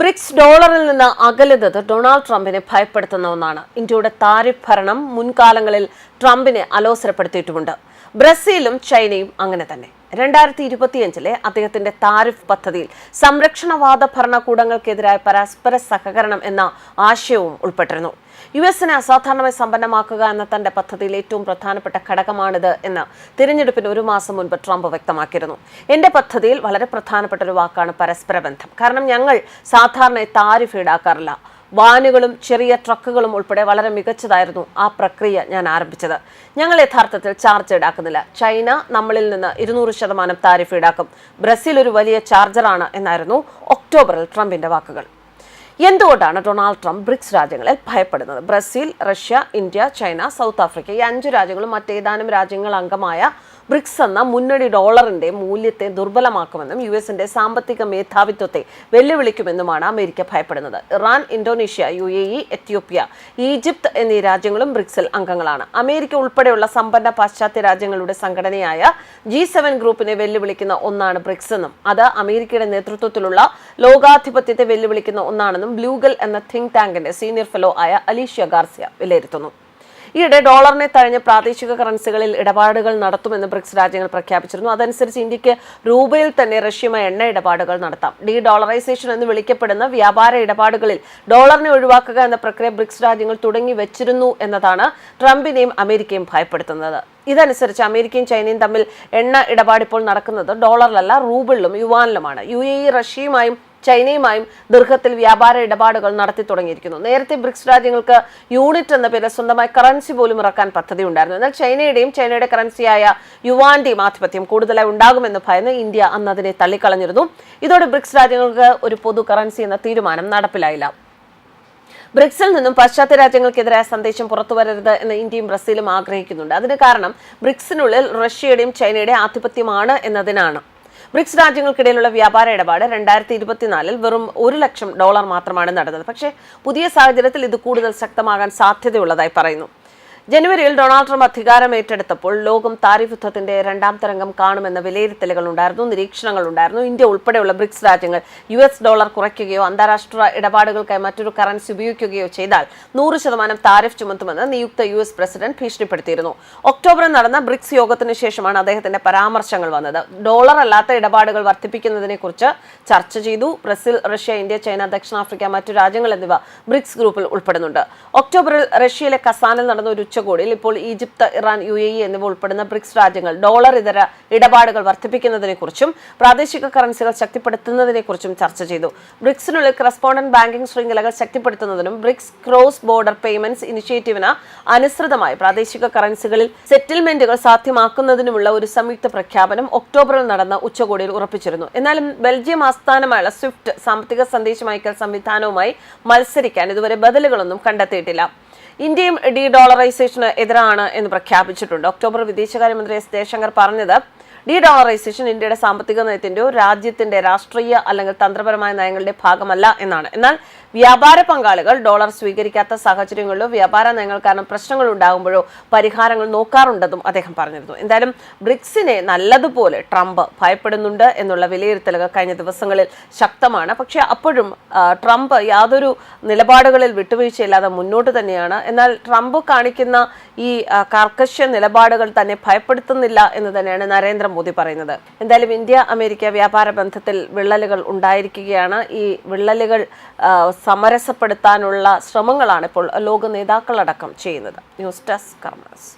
BRICS ഡോളറിൽ നിന്ന് അകലുന്നത് Donald ട്രംപിനെ ഭയപ്പെടുത്തുന്ന ഒന്നാണ്. ഇന്ത്യയുടെ താരിഫ് ഭരണം മുൻകാലങ്ങളിൽ ട്രംപിനെ അലോസരപ്പെടുത്തിയിട്ടുമുണ്ട്. ബ്രസീലും ചൈനയും അങ്ങനെ തന്നെ. രണ്ടായിരത്തി ഇരുപത്തിയഞ്ചിലെ അദ്ദേഹത്തിന്റെ താരിഫ് പദ്ധതിയിൽ സംരക്ഷണവാദ ഭരണകൂടങ്ങൾക്കെതിരായ പരസ്പര സഹകരണം എന്ന ആശയവും ഉൾപ്പെട്ടിരുന്നു. യു എസിനെ അസാധാരണമായി സമ്പന്നമാക്കുക എന്ന തന്റെ പദ്ധതിയിൽ ഏറ്റവും പ്രധാനപ്പെട്ട ഘടകമാണിത് എന്ന് തിരഞ്ഞെടുപ്പിന് ഒരു മാസം മുൻപ് ട്രംപ് വ്യക്തമാക്കിയിരുന്നു. എന്റെ പദ്ധതിയിൽ വളരെ പ്രധാനപ്പെട്ട ഒരു വാക്കാണ് പരസ്പര ബന്ധം കാരണം ഞങ്ങൾ സാധാരണ താരിഫ് ഈടാക്കാറില്ല. വാനുകളും ചെറിയ ട്രക്കുകളും ഉൾപ്പെടെ വളരെ മികച്ചതായിരുന്നു ആ പ്രക്രിയ ഞാൻ ആരംഭിച്ചത്. ഞങ്ങൾ യഥാർത്ഥത്തിൽ ചാർജ് ഈടാക്കുന്നില്ല. ചൈന നമ്മളിൽ നിന്ന് ഇരുന്നൂറ് ശതമാനം താരിഫ് ഈടാക്കും. ബ്രസീൽ ഒരു വലിയ ചാർജറാണ് എന്നായിരുന്നു ഒക്ടോബറിൽ ട്രംപിന്റെ വാക്കുകൾ. എന്തുകൊണ്ടാണ് ഡൊണാൾഡ് ട്രംപ് ബ്രിക്സ് രാജ്യങ്ങളെ ഭയപ്പെടുന്നത്? Brazil Russia India China South Africa ഈ അഞ്ച് രാജ്യങ്ങളും മറ്റേതാനും രാജ്യങ്ങൾ അംഗമായ ബ്രിക്സ് എന്ന മുന്നണി ഡോളറിന്റെ മൂല്യത്തെ ദുർബലമാക്കുമെന്നും യു എസിന്റെ സാമ്പത്തിക മേധാവിത്വത്തെ വെല്ലുവിളിക്കുമെന്നുമാണ് അമേരിക്ക ഭയപ്പെടുന്നത്. Iran Indonesia U A E Ethiopia Egypt എന്നീ രാജ്യങ്ങളും ബ്രിക്സിൽ അംഗങ്ങളാണ്. അമേരിക്ക ഉൾപ്പെടെയുള്ള സമ്പന്ന പാശ്ചാത്യ രാജ്യങ്ങളുടെ സംഘടനയായ ജി സെവൻ ഗ്രൂപ്പിനെ വെല്ലുവിളിക്കുന്ന ഒന്നാണ് ബ്രിക്സ് എന്നും. അത് അമേരിക്കയുടെ നേതൃത്വത്തിലുള്ള ലോകാധിപത്യത്തെ വെല്ലുവിളിക്കുന്ന ഒന്നാണെന്നും ബ്ലൂഗൽ എന്ന തിങ്ക് ടാങ്കിന്റെ സീനിയർ ഫെലോ ആയ അലീഷ്യ ഗാർസിയ വിലയിരുത്തുന്നു. ഈയിടെ ഡോളറിനെ തഴഞ്ഞ് പ്രാദേശിക കറൻസികളിൽ ഇടപാടുകൾ നടത്തുമെന്ന് ബ്രിക്സ് രാജ്യങ്ങൾ പ്രഖ്യാപിച്ചിരുന്നു. അതനുസരിച്ച് ഇന്ത്യയ്ക്ക് രൂപയിൽ തന്നെ റഷ്യയുമായി എണ്ണ ഇടപാടുകൾ നടത്താം. ഡി ഡോളറൈസേഷൻ എന്ന് വിളിക്കപ്പെടുന്ന വ്യാപാര ഇടപാടുകളിൽ ഡോളറിനെ ഒഴിവാക്കുക എന്ന പ്രക്രിയ ബ്രിക്സ് രാജ്യങ്ങൾ തുടങ്ങി വെച്ചിരുന്നു എന്നതാണ് ട്രംപിനെയും അമേരിക്കയും ഭയപ്പെടുത്തുന്നത്. ഇതനുസരിച്ച് അമേരിക്കയും ചൈനയും തമ്മിൽ എണ്ണ ഇടപാട് ഇപ്പോൾ നടക്കുന്നത് ഡോളറിലല്ല റൂബിളിലും യുവാനിലുമാണ്. യു എ ഇ റഷ്യയുമായും ചൈനയുമായും ദീർഘത്തിൽ വ്യാപാര ഇടപാടുകൾ നടത്തി തുടങ്ങിയിരിക്കുന്നു. നേരത്തെ ബ്രിക്സ് രാജ്യങ്ങൾക്ക് യൂണിറ്റ് എന്ന പേരിൽ സ്വന്തമായി കറൻസി പോലും ഇറക്കാൻ പദ്ധതി ഉണ്ടായിരുന്നു എന്നാൽ ചൈനയുടെയും ചൈനയുടെ കറൻസിയായ യുവാന്റെയും ആധിപത്യം കൂടുതലായി ഉണ്ടാകുമെന്ന് ഭയന്ന് ഇന്ത്യ അന്ന് അതിനെ തള്ളിക്കളഞ്ഞിരുന്നു. ഇതോടെ ബ്രിക്സ് രാജ്യങ്ങൾക്ക് ഒരു പൊതു കറൻസി എന്ന തീരുമാനം നടപ്പിലായില്ല. ബ്രിക്സിൽ നിന്നും പാശ്ചാത്യ രാജ്യങ്ങൾക്കെതിരായ സന്ദേശം പുറത്തുവരരുത് എന്ന് ഇന്ത്യയും ബ്രസീലും ആഗ്രഹിക്കുന്നുണ്ട്. അതിന് കാരണം ബ്രിക്സിനുള്ളിൽ റഷ്യയുടെയും ചൈനയുടെയും ആധിപത്യമാണ് എന്നതിനാണ്. ബ്രിക്സ് രാജ്യങ്ങൾക്കിടയിലുള്ള വ്യാപാര ഇടപാട് രണ്ടായിരത്തി ഇരുപത്തിനാലിൽ വെറും ഒരു ലക്ഷം ഡോളർ മാത്രമാണ് നടന്നത്. പക്ഷേ പുതിയ സാഹചര്യത്തിൽ ഇത് കൂടുതൽ ശക്തമാകാൻ സാധ്യതയുള്ളതായി പറയുന്നു. ജനുവരിയിൽ ഡൊണാൾഡ് ട്രംപ് അധികാരം ഏറ്റെടുത്തപ്പോൾ ലോകം താരിഫ് യുദ്ധത്തിന്റെ രണ്ടാം തരംഗം കാണുമെന്ന വിലയിരുത്തലുകൾ ഉണ്ടായിരുന്നു നിരീക്ഷണങ്ങൾ ഉണ്ടായിരുന്നു. ഇന്ത്യ ഉൾപ്പെടെയുള്ള ബ്രിക്സ് രാജ്യങ്ങൾ യു എസ് ഡോളർ കുറയ്ക്കുകയോ അന്താരാഷ്ട്ര ഇടപാടുകൾക്കായി മറ്റൊരു കറൻസി ഉപയോഗിക്കുകയോ ചെയ്താൽ നൂറ് ശതമാനം താരിഫ് ചുമത്തുമെന്ന് നിയുക്ത യു എസ് പ്രസിഡന്റ് ഭീഷണിപ്പെടുത്തിയിരുന്നു. ഒക്ടോബറിൽ നടന്ന ബ്രിക്സ് യോഗത്തിന് ശേഷമാണ് അദ്ദേഹത്തിന്റെ പരാമർശങ്ങൾ വന്നത്. ഡോളർ അല്ലാത്ത ഇടപാടുകൾ വർദ്ധിപ്പിക്കുന്നതിനെ കുറിച്ച് ചർച്ച ചെയ്തു. ബ്രസീൽ റഷ്യ ഇന്ത്യ ചൈന ദക്ഷിണാഫ്രിക്ക മറ്റു രാജ്യങ്ങൾ എന്നിവ ബ്രിക്സ് ഗ്രൂപ്പിൽ ഉൾപ്പെടുന്നുണ്ട്. ഒക്ടോബറിൽ റഷ്യയിലെ കസാനിൽ നടന്ന ഒരു ഉച്ചകോടിയിൽ ഇപ്പോൾ Egypt Iran U A E എന്നിവ ഉൾപ്പെടുന്ന ബ്രിക്സ് രാജ്യങ്ങൾ ഡോളർ ഇതര ഇടപാടുകൾ വർദ്ധിപ്പിക്കുന്നതിനെക്കുറിച്ചും പ്രാദേശിക കറൻസികൾ ശക്തിപ്പെടുത്തുന്നതിനെക്കുറിച്ചും ചർച്ച ചെയ്തു. ബ്രിക്സിനുള്ളിൽ കറസ്പോണ്ടന്റ് ബാങ്കിംഗ് ശൃംഖലകൾ ശക്തിപ്പെടുത്തുന്നതിനും ബ്രിക്സ് ക്രോസ് ബോർഡർ പേയ്മെന്റ്സ് ഇനിഷ്യേറ്റീവിന് അനുസൃതമായി പ്രാദേശിക കറൻസികളിൽ സെറ്റിൽമെന്റുകൾ സാധ്യമാക്കുന്നതിനുമുള്ള ഒരു സംയുക്ത പ്രഖ്യാപനം ഒക്ടോബറിൽ നടന്ന ഉച്ചകോടിയിൽ ഉറപ്പിച്ചിരുന്നു. എന്നാലും ബെൽജിയം ആസ്ഥാനമായുള്ള സ്വിഫ്റ്റ് സാമ്പത്തിക സന്ദേശമയക്കൽ സംവിധാനവുമായി മത്സരിക്കാൻ ഇതുവരെ ബദലുകളൊന്നും കണ്ടെത്തിയിട്ടില്ല. ഇന്ത്യയും ഡി ഡോളറൈസേഷന് എതിരാണ് എന്ന് പ്രഖ്യാപിച്ചിട്ടുണ്ട്. ഒക്ടോബർ വിദേശകാര്യമന്ത്രി എസ് ജയശങ്കർ പറഞ്ഞത് ഡി ഡോളറൈസേഷൻ ഇന്ത്യയുടെ സാമ്പത്തിക നയത്തിന്റെയോ രാജ്യത്തിന്റെ രാഷ്ട്രീയ അല്ലെങ്കിൽ തന്ത്രപരമായ നയങ്ങളുടെ ഭാഗമല്ല എന്നാണ്. എന്നാൽ വ്യാപാര പങ്കാളികൾ ഡോളർ സ്വീകരിക്കാത്ത സാഹചര്യങ്ങളിലോ വ്യാപാര നയങ്ങൾ കാരണം പ്രശ്നങ്ങൾ ഉണ്ടാകുമ്പോഴോ പരിഹാരങ്ങൾ നോക്കാറുണ്ടെന്നും അദ്ദേഹം പറഞ്ഞിരുന്നു. എന്തായാലും ബ്രിക്സിനെ നല്ലതുപോലെ ട്രംപ് ഭയപ്പെടുന്നുണ്ട് എന്നുള്ള വിലയിരുത്തലുകൾ കഴിഞ്ഞ ദിവസങ്ങളിൽ ശക്തമാണ്. പക്ഷെ അപ്പോഴും ട്രംപ് യാതൊരു നിലപാടുകളിൽ വിട്ടുവീഴ്ചയില്ലാതെ മുന്നോട്ട് തന്നെയാണ്. എന്നാൽ ട്രംപ് കാണിക്കുന്ന ഈ കർക്കശ നിലപാടുകൾ തന്നെ ഭയപ്പെടുത്തുന്നില്ല എന്ന് തന്നെയാണ് നരേന്ദ്രമോദി പറയുന്നത്. എന്തായാലും ഇന്ത്യ അമേരിക്ക വ്യാപാര ബന്ധത്തിൽ വിള്ളലുകൾ ഉണ്ടായിരിക്കുകയാണ്. ഈ വിള്ളലുകൾ സമരസപ്പെടുത്താനുള്ള ശ്രമങ്ങളാണ് ഇപ്പോൾ ലോക നേതാക്കളടക്കം ചെയ്യുന്നത്. News desk കർമ്മസ്